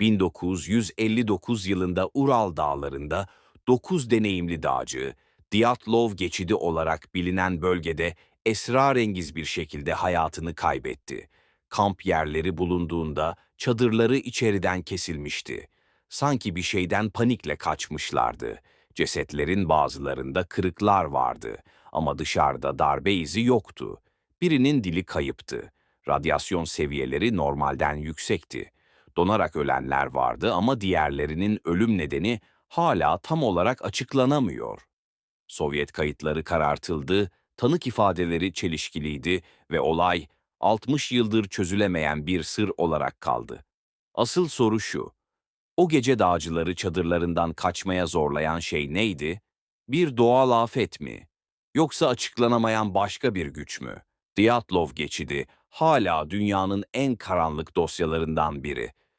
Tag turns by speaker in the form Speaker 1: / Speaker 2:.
Speaker 1: 1959 yılında Ural Dağları'nda 9 deneyimli dağcı, Diatlov geçidi olarak bilinen bölgede esrarengiz bir şekilde hayatını kaybetti. Kamp yerleri bulunduğunda çadırları içeriden kesilmişti. Sanki bir şeyden panikle kaçmışlardı. Cesetlerin bazılarında kırıklar vardı ama dışarıda darbe izi yoktu. Birinin dili kayıptı. Radyasyon seviyeleri normalden yüksekti. Donarak ölenler vardı ama diğerlerinin ölüm nedeni hala tam olarak açıklanamıyor. Sovyet kayıtları karartıldı, tanık ifadeleri çelişkiliydi ve olay 60 yıldır çözülemeyen bir sır olarak kaldı. Asıl soru şu. O gece dağcıları çadırlarından kaçmaya zorlayan şey neydi? Bir doğal afet mi? Yoksa açıklanamayan başka bir güç mü? Diatlov geçidi hala dünyanın en karanlık dosyalarından biri